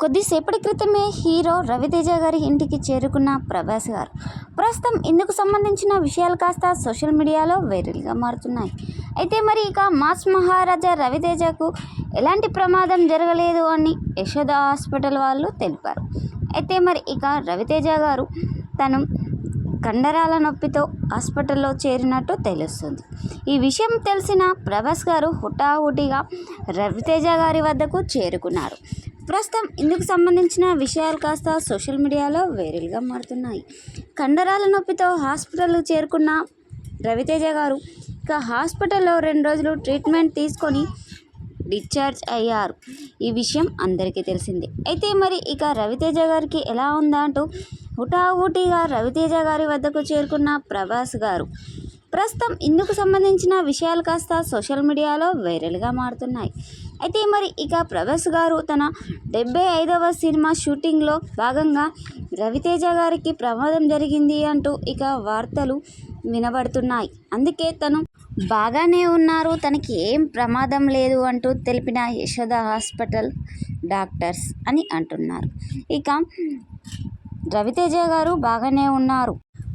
కొద్దిసేపటి క్రితమే హీరో రవితేజ గారి ఇంటికి చేరుకున్న ప్రభాస్ గారు. ప్రస్తుతం ఇందుకు సంబంధించిన విషయాలు కాస్త సోషల్ మీడియాలో వైరల్గా మారుతున్నాయి. అయితే మరి ఇక మాస్ మహారాజా రవితేజకు ఎలాంటి ప్రమాదం జరగలేదు అని యశోద హాస్పిటల్ వాళ్ళు తెలిపారు. అయితే మరి ఇక రవితేజ గారు తను కండరాల నొప్పితో హాస్పిటల్లో చేరినట్టు తెలుస్తుంది. ఈ విషయం తెలిసిన ప్రభాస్ గారు హుటాహుటిగా రవితేజ గారి వద్దకు చేరుకున్నారు. ప్రస్తుతం ఇందుకు సంబంధించిన విషయాలు కాస్త సోషల్ మీడియాలో వైరల్గా మారుతున్నాయి. కండరాల నొప్పితో హాస్పిటల్కు చేరుకున్న రవితేజ గారు ఇక హాస్పిటల్లో రెండు రోజులు ట్రీట్మెంట్ తీసుకొని డిశ్చార్జ్ అయ్యారు. ఈ విషయం అందరికీ తెలిసిందే. అయితే మరి ఇక రవితేజ గారికి ఎలా ఉందా అంటూ హుటాహుటిగా రవితేజ గారి వద్దకు చేరుకున్న ప్రభాస్ గారు ప్రస్తుతం ఇందుకు సంబంధించిన విషయాలు కాస్త సోషల్ మీడియాలో వైరల్గా మారుతున్నాయి. అయితే మరి ఇక ప్రభాస్ గారు తన డెబ్బై ఐదవ సినిమా షూటింగ్లో భాగంగా రవితేజ గారికి ప్రమాదం జరిగింది అంటూ ఇక వార్తలు వినబడుతున్నాయి. అందుకే తను బాగానే ఉన్నారు తనకి ఏం ప్రమాదం లేదు అంటూ తెలిపిన యశోద హాస్పిటల్ డాక్టర్స్ అని అంటున్నారు. ఇక రవితేజ గారు బాగానే ఉన్నారు.